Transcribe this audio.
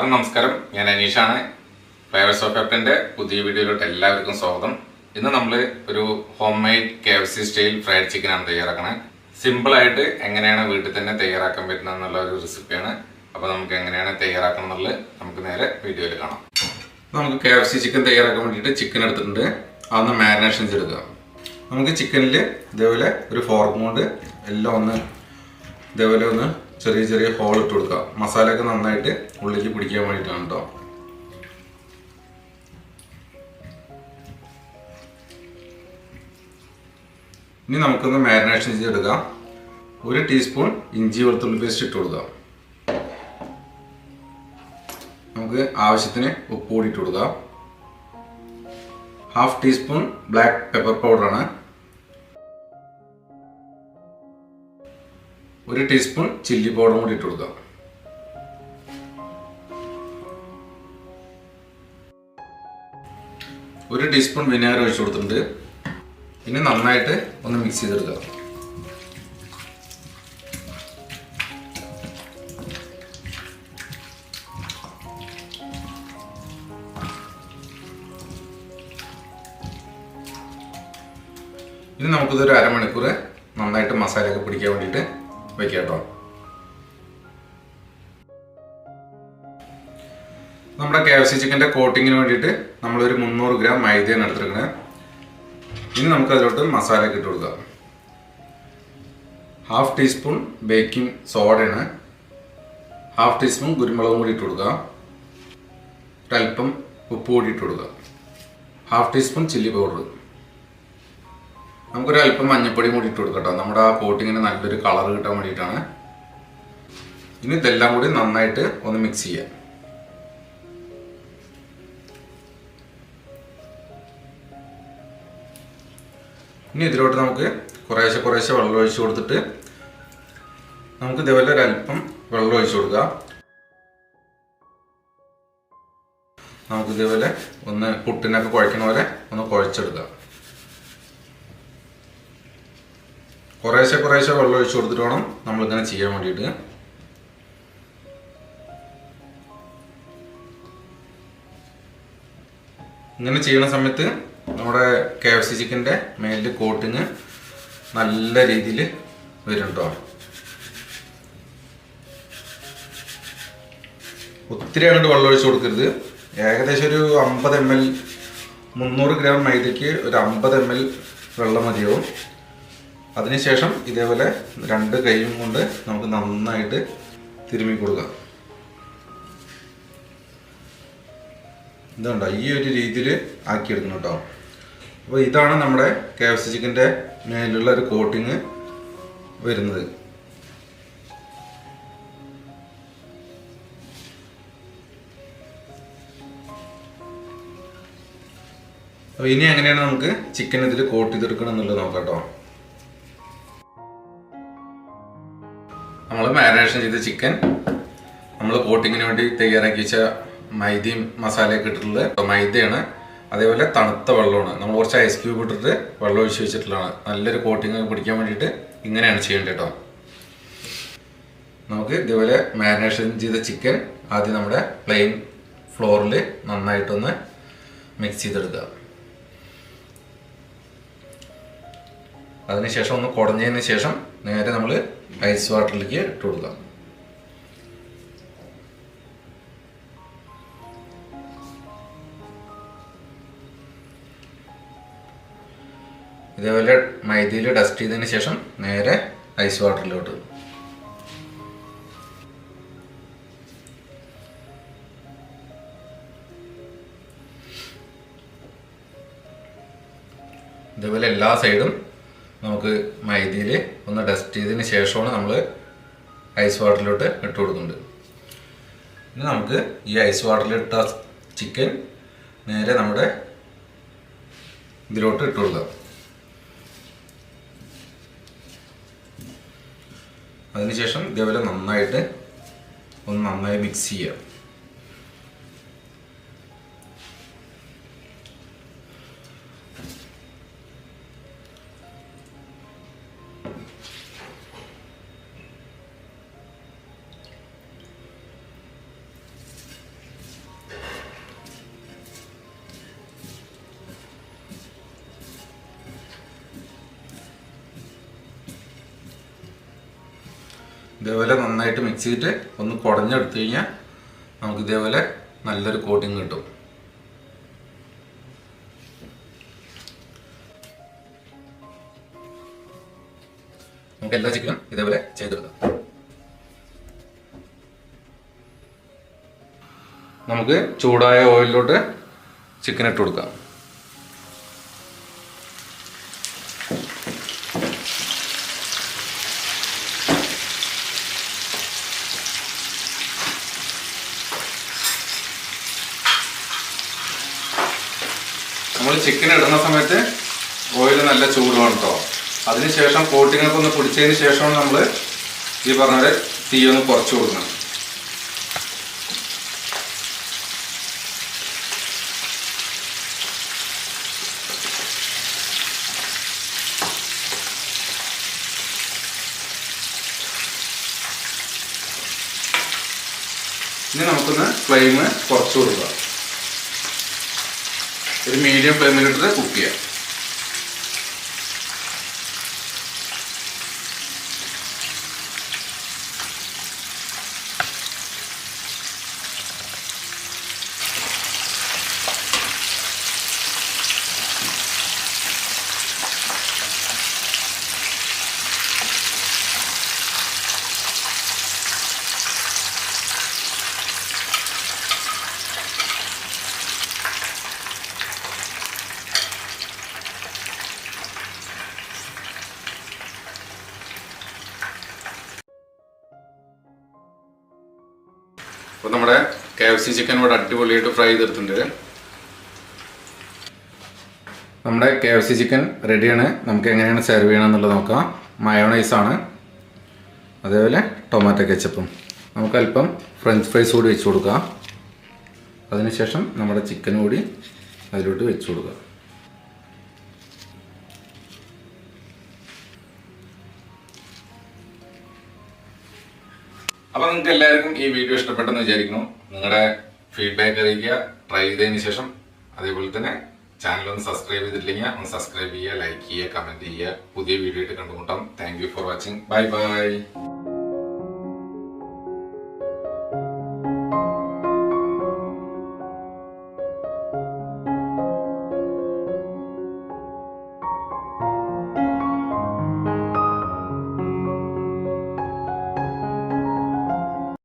എല്ലാവർക്കും നമസ്കാരം. ഞാൻ അനീഷാണ്. ഫ്ലേവേഴ്സ് ഓഫ് എപ്പിന്റെ പുതിയ വീഡിയോയിലോട്ട് എല്ലാവർക്കും സ്വാഗതം. ഇന്ന് നമ്മൾ ഒരു home made K F C style fried chicken ആണ് തയ്യാറാക്കണത് സിമ്പിൾ ആയിട്ട് എങ്ങനെയാണ് വീട്ടിൽ തന്നെ തയ്യാറാക്കാൻ പറ്റുന്നത് എന്നുള്ള ഒരു റെസിപ്പിയാണ് അപ്പൊ നമുക്ക് എങ്ങനെയാണ് തയ്യാറാക്കണം എന്നുള്ളത് നമുക്ക് നേരെ വീഡിയോയിൽ കാണാം. നമുക്ക് കെ എഫ് സി ചിക്കൻ തയ്യാറാക്കാൻ വേണ്ടിയിട്ട് ചിക്കൻ എടുത്തിട്ടുണ്ട്. അതൊന്ന് മാരിനേഷൻ ചെയ്തെടുക്കുക. നമുക്ക് ചിക്കനിൽ ഇതേപോലെ ഒരു ഫോർക്ക് കൊണ്ട് എല്ലാം ഒന്ന് ഇതേപോലെ ഒന്ന് ചെറിയ ചെറിയ ഹോൾ ഇട്ട് കൊടുക്കുക. മസാലയൊക്കെ നന്നായിട്ട് ഉള്ളിലേക്ക് പിടിക്കാൻ വേണ്ടിയിട്ടാണ് കേട്ടോ ഇനി നമുക്കൊന്ന് മാരിനേഷൻ ചെയ്തെടുക്കാം ഒരു ടീസ്പൂൺ ഇഞ്ചി വെളുത്തുള്ളി പേസ്റ്റ് ഇട്ട് കൊടുക്കാം. നമുക്ക് ആവശ്യത്തിന് ഉപ്പ് കൂടി ഇട്ട് കൊടുക്കാം. ഹാഫ് ടീസ്പൂൺ ബ്ലാക്ക് പെപ്പർ പൗഡറാണ് ഒരു ടീസ്പൂൺ ചില്ലി പൗഡർ കൂടി ഇട്ട് കൊടുക്കാം. ഒരു ടീസ്പൂൺ വിനാഗിരി ഒഴിച്ചു കൊടുത്തിട്ടുണ്ട്. ഇനി നന്നായിട്ട് ഒന്ന് മിക്സ് ചെയ്തെടുക്കുക ഇനി നമുക്കിതൊരു അരമണിക്കൂർ നന്നായിട്ട് മസാലയൊക്കെ പിടിക്കാൻ വേണ്ടിയിട്ട് വെക്കാം കേട്ടോ. നമ്മുടെ കെ എഫ് സി ചിക്കന്റെ കോട്ടിങ്ങിന് വേണ്ടിയിട്ട് നമ്മളൊരു മുന്നൂറ് ഗ്രാം മൈദയാണ് എടുത്തിരിക്കുന്നത് ഇനി നമുക്ക് അതിലോട്ട് മസാല ഇട്ട് കൊടുക്കാം. ഹാഫ് ടീസ്പൂൺ ബേക്കിംഗ് സോഡയാണ് ഹാഫ് ടീസ്പൂൺ കുരുമുളകും കൂടി ഇട്ട് കൊടുക്കുക ഒരൽപ്പം ഉപ്പ് കൂടി ഇട്ട് കൊടുക്കുക ഹാഫ് ടീസ്പൂൺ ചില്ലി പൗഡർ നമുക്കൊരു അല്പം മഞ്ഞപ്പൊടി കൂടി ഇട്ട് കൊടുക്കട്ടോ. നമ്മുടെ ആ കോട്ടിങ്ങിന് നല്ലൊരു കളർ കിട്ടാൻ വേണ്ടിയിട്ടാണ്. ഇനി ഇതെല്ലാം കൂടി നന്നായിട്ട് ഒന്ന് മിക്സ് ചെയ്യാം. ഇനി ഇതിലോട്ട് നമുക്ക് കുറേശ്ശെ കുറേശ്ശെ വെള്ളം ഒഴിച്ച് കൊടുത്തിട്ട് നമുക്ക് ഇതേപോലെ ഒരു അല്പം വെള്ളം ഒഴിച്ച് കൊടുക്കാം. നമുക്ക് ഇതേപോലെ ഒന്ന് പുട്ടിനൊക്കെ കുഴക്കണ പോലെ ഒന്ന് കുഴച്ചെടുക്കുക കുറേശ്ശെ കുറേശ്ശെ വെള്ളം ഒഴിച്ചു കൊടുത്തിട്ട് വേണം നമ്മളിങ്ങനെ ചെയ്യാൻ വേണ്ടിയിട്ട്. ഇങ്ങനെ ചെയ്യുന്ന സമയത്ത് നമ്മുടെ കെ എഫ് സി ചിക്കന്റെ മേലിൽ കോട്ടിങ് നല്ല രീതിയിൽ വരും കേട്ടോ ഒത്തിരി അങ്ങോട്ട് വെള്ളം ഒഴിച്ചു കൊടുക്കരുത്. ഏകദേശം ഒരു അമ്പത് എം എൽ മുന്നൂറ് ഗ്രാം മൈദയ്ക്ക് ഒരു അമ്പത് എം എൽ വെള്ളം മതിയാവും. അതിനുശേഷം ഇതേപോലെ രണ്ട് കൈയും കൊണ്ട് നമുക്ക് നന്നായിട്ട് തിരുമ്മി കൊടുക്കാം. ഇതുണ്ടോ? ഈ ഒരു രീതിയിൽ ആക്കിയെടുക്കണം കേട്ടോ. അപ്പോൾ ഇതാണ് നമ്മുടെ കെ എഫ് സി ചിക്കന്റെ മേലുള്ള ഒരു കോട്ടിങ് വരുന്നത്. അപ്പോൾ ഇനി എങ്ങനെയാണ് നമുക്ക് ചിക്കൻ ഇതിൽ കോട്ട് ചെയ്തെടുക്കണം എന്നുള്ളത് നോക്കാം കേട്ടോ. നമ്മൾ മാരിനേഷൻ ചെയ്ത ചിക്കൻ നമ്മൾ കോട്ടിങ്ങിന് വേണ്ടി തയ്യാറാക്കി വെച്ച മൈദയും മസാലയൊക്കെ ഇട്ടിട്ടുള്ളത്. മൈദയാണ് അതേപോലെ തണുത്ത വെള്ളമാണ്. നമ്മൾ കുറച്ച് ഐസ് ക്യൂബ് ഇട്ടിട്ട് വെള്ളം ഒഴിച്ച് വെച്ചിട്ടുള്ളതാണ്. നല്ലൊരു കോട്ടിങ് പിടിക്കാൻ വേണ്ടിയിട്ട് ഇങ്ങനെയാണ് ചെയ്യേണ്ടത് കേട്ടോ നമുക്ക് ഇതേപോലെ മാരിനേഷൻ ചെയ്ത ചിക്കൻ ആദ്യം നമ്മുടെ പ്ലെയിൻ ഫ്ലോറിൽ നന്നായിട്ടൊന്ന് മിക്സ് ചെയ്തെടുക്കുക അതിനുശേഷം ഒന്ന് കുടഞ്ഞതിന് ശേഷം നേരെ നമ്മൾ ഐസ് വാട്ടറിലേക്ക് ഇട്ട് കൊടുക്കാം. ഇതേപോലെ മൈദയിൽ ഡസ്റ്റ് ചെയ്തതിന് ശേഷം നേരെ ഐസ് വാട്ടറിലോട്ട് ഇതേപോലെ എല്ലാ സൈഡും നമുക്ക് മൈദയിൽ ഒന്ന് ഡസ്റ്റ് ചെയ്തതിന് ശേഷമാണ് നമ്മൾ ഐസ് വാട്ടറിലോട്ട് ഇട്ട് കൊടുക്കുന്നത്. ഇനി നമുക്ക് ഈ ഐസ് വാട്ടറിലിട്ട ചിക്കൻ നേരെ നമ്മുടെ ഇതിലോട്ട് ഇട്ട് കൊടുക്കാം. അതിനുശേഷം ഇതേപോലെ നന്നായിട്ട് ഒന്ന് നന്നായി മിക്സ് ചെയ്യാം. ഇതേപോലെ നന്നായിട്ട് മിക്സ് ചെയ്തിട്ട് ഒന്ന് കുടഞ്ഞെടുത്തു കഴിഞ്ഞാൽ നമുക്ക് ഇതേപോലെ നല്ലൊരു കോട്ടിങ് കിട്ടും. നമുക്ക് എല്ലാ ചിക്കനും ഇതേപോലെ ചെയ്തെടുക്കാം. നമുക്ക് ചൂടായ ഓയിലിലോട്ട് ചിക്കൻ ഇട്ട് കൊടുക്കാം. ചിക്കൻ ഇടുന്ന സമയത്ത് ഓയിൽ നല്ല ചൂടാണ് കേട്ടോ അതിനുശേഷം കോട്ടിങ്ങൊക്കെ ഒന്ന് പിടിച്ചതിന് ശേഷമാണ് നമ്മൾ ഈ പറഞ്ഞ തീ ഒന്ന് കുറച്ച് കൊടുക്കണം. ഇനി നമുക്കൊന്ന് ഫ്ലെയിം കുറച്ച് കൊടുക്കാം. ഒരു മീഡിയം ഫ്ലെയിമിലിട്ട് കുക്ക് ചെയ്യാം. അപ്പോൾ നമ്മുടെ കെ എഫ് സി ചിക്കൻ ഇവിടെ അടിപൊളിയായിട്ട് ഫ്രൈ ചെയ്തെടുത്തിട്ടുണ്ട്. നമ്മുടെ കെ എഫ് സി ചിക്കൻ റെഡിയാണ് നമുക്ക് എങ്ങനെയാണ് സെർവ് ചെയ്യണം എന്നുള്ളത് നോക്കാം. മയോണൈസ് ആണ്. അതേപോലെ ടൊമാറ്റോ കെച്ചപ്പും നമുക്ക് അല്പം ഫ്രഞ്ച് ഫ്രൈസ് കൂടി വെച്ച് കൊടുക്കാം. അതിനുശേഷം നമ്മുടെ ചിക്കൻ കൂടി അതിലോട്ട് വെച്ച് കൊടുക്കുക അപ്പൊ നിങ്ങൾക്ക് എല്ലാവർക്കും ഈ വീഡിയോ ഇഷ്ടപ്പെട്ടെന്ന് വിചാരിക്കുന്നു. നിങ്ങളുടെ ഫീഡ്ബാക്ക് അറിയിക്കുക. ട്രൈ ചെയ്തതിന് ശേഷം അതേപോലെ തന്നെ ചാനൽ ഒന്ന് സബ്സ്ക്രൈബ് ചെയ്തിട്ടില്ലെങ്കിൽ ഒന്ന് സബ്സ്ക്രൈബ് ചെയ്യുക ലൈക്ക് ചെയ്യുക കമന്റ് ചെയ്യുക. പുതിയ വീഡിയോ ആയിട്ട് കണ്ടുമുട്ടാം. Thank for watching bye bye